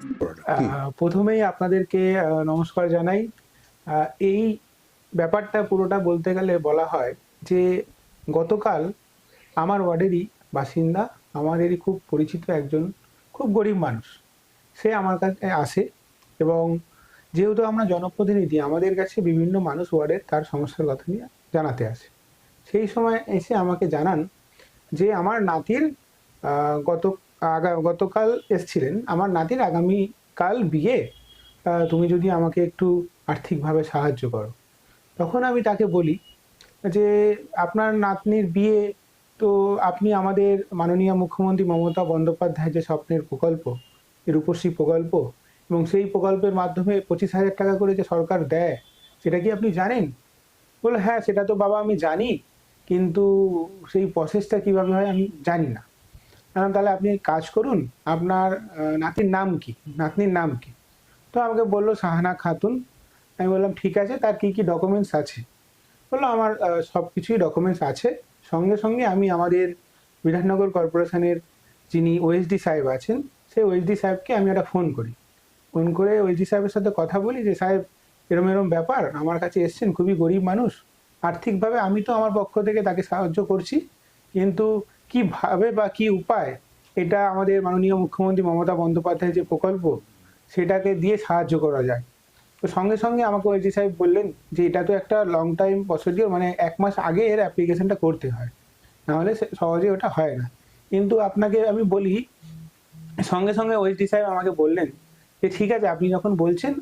আহ, প্রথমেই আপনাদেরকে নমস্কার জানাই। এই ব্যাপারটা পুরোটা বলতে গেলে বলা হয় যে গতকাল আমার ওয়ার্ডেরই বাসিন্দা আমাদেরই খুব পরিচিত একজন খুব গরিব মানুষ। সে আমার কাছে আসে এবং যেহেতু আমরা জনপ্রতিনিধি আমাদের কাছে বিভিন্ন মানুষ ওয়ার্ডের তার সমস্যার কথা নিয়ে জানাতে আসে। সেই সময় এসে আমাকে জানান যে আমার নাতির গত গতকাল এসছিলেন। আমার নাতির আগামী কাল বিয়ে তুমি যদি আমাকে একটু আর্থিকভাবে সাহায্য করো। তখন আমি তাকে বলি যে, আপনার নাতনির বিয়ে তো আপনি আমাদের মাননীয় মুখ্যমন্ত্রী মমতা বন্দ্যোপাধ্যায় যে স্বপ্নের প্রকল্প রূপশ্রী প্রকল্প এবং সেই প্রকল্পের মাধ্যমে পঁচিশ হাজার টাকা করে যে সরকার দেয়, সেটা কি আপনি জানেন? বলে হ্যাঁ সেটা তো বাবা আমি জানি, কিন্তু সেই প্রসেসটা কীভাবে হয় আমি জানি না। তাহলে আপনি কাজ করুন, আপনার নাতির নাম কি? নাতনির নাম কি? তো আমাকে বলল, সাহানা খাতুন। আমি বললাম, ঠিক আছে, তার কি কি ডকুমেন্টস আছে? বলল, আমার সব কিছুই ডকুমেন্টস আছে। সঙ্গে সঙ্গে আমি আমাদের বিধাননগর কর্পোরেশনের যিনি ওএসডি সাহেব আছেন, সেই ওএসডি সাহেবকে আমি একটা ফোন করি। ফোন করে ওএসডি সাহেবের সাথে কথা বলি যে, সাহেব, এরম এরম ব্যাপার, আমার কাছে এসছেন, খুবই গরিব মানুষ। আর্থিকভাবে আমি তো আমার পক্ষ থেকে তাকে সাহায্য করছি, কিন্তু কীভাবে বা কি উপায়? এটা আমাদের মাননীয় মুখ্যমন্ত্রী মমতা বন্দ্যোপাধ্যায়ের যে প্রকল্প, সেটাকে দিয়ে সাহায্য করা যায়। তো সঙ্গে সঙ্গে আমাকে ওইজি সাহেব বললেন যে এটা তো একটা লং টাইম প্রসিডিওর মানে এক মাস আগে এর অ্যাপ্লিকেশনটা করতে হয়। নাহলে সহজে ওটা হয় না। কিন্তু আপনাকে আমি বলি, সঙ্গে সঙ্গে ওইজি সাহেব আমাকে বললেন যে ঠিক আছে, আপনি যখন বলছেন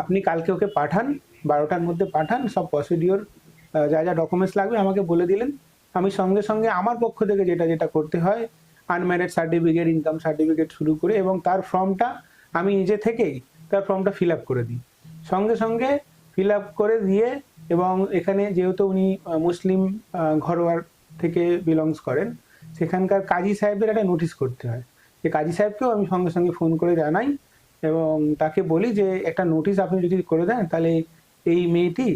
আপনি কালকে ওকে পাঠান, বারোটার মধ্যে পাঠান, সব প্রসিডিওর যা যা ডকুমেন্টস লাগবে আমাকে বলে দিলেন। আমি সঙ্গে সঙ্গে আমার পক্ষ থেকে যেটা যেটা করতে হয় আনম্যারিড সার্টিফিকেট ইনকাম সার্টিফিকেট শুরু করে এবং তার ফর্মটা আমি নিজে থেকেই তার ফর্মটা ফিল আপ করে দিই। সঙ্গে সঙ্গে ফিল আপ করে দিয়ে এবং এখানে যেহেতু উনি মুসলিম ঘরোয়ার থেকে বিলংস করেন, সেখানকার কাজী সাহেবের একটা নোটিশ করতে হয়। যে কাজী সাহেবকেও আমি সঙ্গে সঙ্গে ফোন করে জানাই এবং তাকে বলি যে, একটা নোটিশ আপনি যদি করে দেন, তাহলে এই মেয়েটি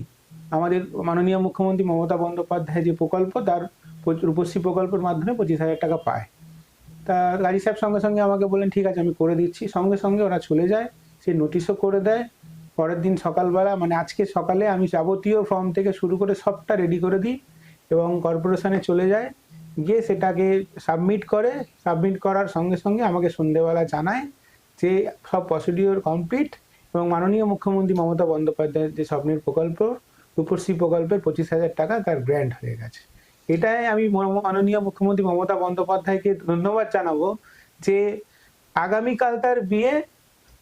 আমাদের মাননীয় মুখ্যমন্ত্রী মমতা বন্দ্যোপাধ্যায় যে প্রকল্প, তার রূপশ্রী প্রকল্পের মাধ্যমে পঁচিশ হাজার টাকা পায়। তা গাজী সাহেব সঙ্গে সঙ্গে আমাকে বলেন ঠিক আছে, আমি করে দিচ্ছি। সঙ্গে সঙ্গে ওরা চলে যায়, সে নোটিশও করে দেয়। পরের দিন সকালবেলা মানে আজকে সকালে আমি যাবতীয় ফর্ম থেকে শুরু করে সবটা রেডি করে দিই এবং কর্পোরেশনে চলে যায়। গিয়ে সেটাকে সাবমিট করে সাবমিট করার সঙ্গে সঙ্গে আমাকে সন্ধেবেলা জানায় যে সব প্রসিডিওর কমপ্লিট এবং মাননীয় মুখ্যমন্ত্রী মমতা বন্দ্যোপাধ্যায়ের যে স্বপ্নের প্রকল্প রূপশ্রী প্রকল্পের পঁচিশ হাজার টাকা তার গ্র্যান্ট হয়ে গেছে। এটাই আমি মাননীয় মুখ্যমন্ত্রী মমতা বন্দ্যোপাধ্যায়কে ধন্যবাদ জানাব যে আগামীকাল তার বিয়ে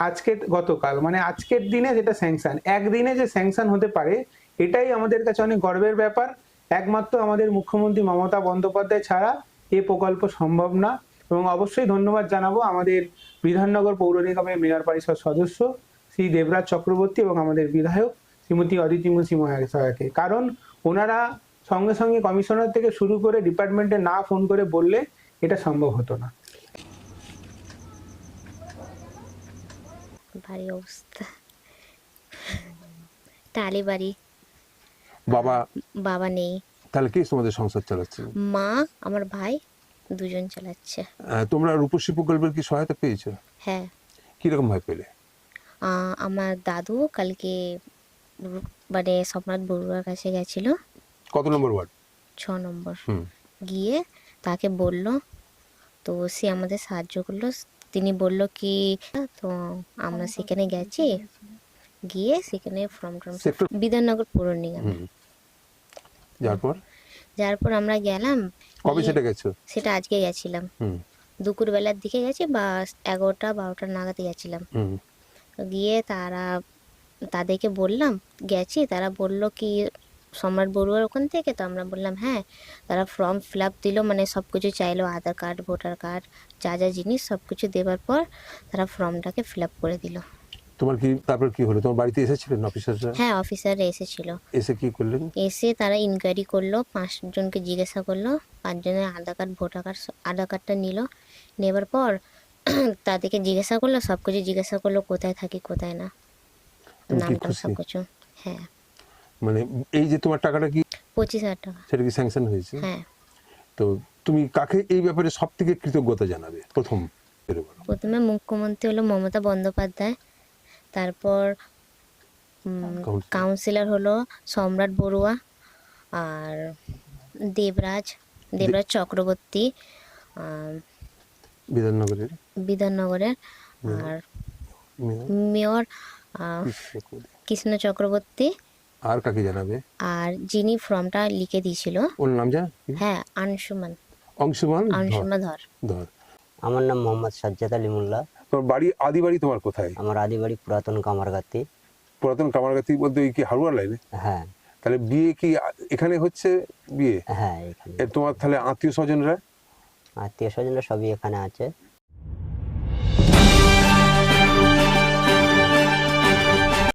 আজকে, গতকাল মানে আজকের দিনে যেটা স্যাংশন একদিনে যে স্যাংশন হতে পারে, এটাই আমাদের কাছে অনেক গর্বের ব্যাপার। একমাত্র আমাদের মুখ্যমন্ত্রী মমতা বন্দ্যোপাধ্যায় ছাড়া এ প্রকল্প সম্ভব না। এবং অবশ্যই ধন্যবাদ জানাব আমাদের বিধাননগর পৌর নিগমের মেয়র পরিষদ সদস্য শ্রী দেবরাজ চক্রবর্তী এবং আমাদের বিধায়ক শ্রীমতী অদিতি মুন্সি মহাশয়কে। কারণ ওনারা সঙ্গে সঙ্গে কমিশনার থেকে শুরু করে ডিপার্টমেন্টে না ফোন করে বললে এটা সম্ভব হতো না। ভারী অবস্থা। টালি বাড়ি। বাবা? বাবা নেই। তাহলে কে তোমাদের সংসার চালাচ্ছে? মা আমার ভাই দুজন চালাচ্ছে। তোমরা রূপশ্রী প্রকল্পের কি সহায়তা পেয়েছ? হ্যাঁ। কীরকম ভাবে পেলে? আমার দাদু কালকে মানে সম্রাট বড়ুয়ার কাছে গেছিল। কত নম্বর ওয়ার্ড? ছ নম্বর। গিয়ে তাকে বলল তো সে আমাদের সাহায্য করল। তিনি বলল কি তো আমরা সেখানে গেছি। গিয়ে সেখানে ফর্ম টর্ম বিধাননগর পৌর নিগমে। হুম। যার পর? যার পর আমরা গেলাম কবে সেটা গেছো? সেটা আজকে গেছিলাম। হুম। দুপুরবেলার দিকে গেছি বা এগারোটা বারোটা নাগাদ গেছিলাম। গিয়ে তারা তাদেরকে বললাম গেছি। তারা বলল কি সম্রাট বড়ুয়ার ওখান থেকে? তো আমরা বললাম হ্যাঁ। তারা ফর্ম ফিল আপ দিল মানে সব কিছু চাইলো আধার কার্ড ভোটার কার্ড যা যা জিনিস সব কিছু দেওয়ার পর তারা ফর্মটাকে ফিল আপ করে দিল। তোমার কি তারপর কি হলো? তোমার বাড়িতে এসেছিলেন অফিসাররা হ্যাঁ অফিসাররা এসেছিল। এসে কি করলেন? এসে তারা ইনকোয়ারি করল পাঁচজনকে জিজ্ঞাসা করল পাঁচজনের Aadhaar card voter card Aadhaar কার্ডটা নিল। নেবার পর তাদেরকে জিজ্ঞাসা করল সব কিছু জিজ্ঞাসা করল কোথায় থাকি কোথায় না। নামটা খুশি? সব কিছু হ্যাঁ। মানে এই যে তোমার টাকাটা কি? পঁচিশ হাজার টাকা। সেটা কি স্যাংশন হয়েছে? হ্যাঁ। তো তুমি কাকে এই ব্যাপারে সব থেকে কৃতজ্ঞতা জানাবে? প্রথম প্রথমে মুখ্যমন্ত্রী হলো মমতা বন্দ্যোপাধ্যায় তারপর কাউন্সিলর। হলো সম্রাট বড়ুয়া আর দেবরাজ দেবরাজ চক্রবর্তী বিধাননগরের? বিধাননগরের আর মেয়র? কৃষ্ণ চক্রবর্তী আর কাকে জানাবে? আর যিনি ফর্মটা লিখে দিয়েছিল। ওর নাম জান? হ্যাঁ আনসুমান। অংশমান ধর। ধর। ধর। আমার নাম মোহাম্মদ সাজ্জাদ আলী মোল্লা। তোমার বাড়ি আদি বাড়ি তোমার কোথায়? আমার আদি বাড়ি পুরাতন কামারগাতি পুরাতন কামারগাতি বলতে ওই কি হারুয়ার লাইনে? হ্যাঁ। তাহলে বিয়ে কি এখানে হচ্ছে বিয়ে? হ্যাঁ এখানে। তোমার তাহলে আত্মীয় স্বজনরা? আত্মীয় স্বজনরা সবই এখানে আছে।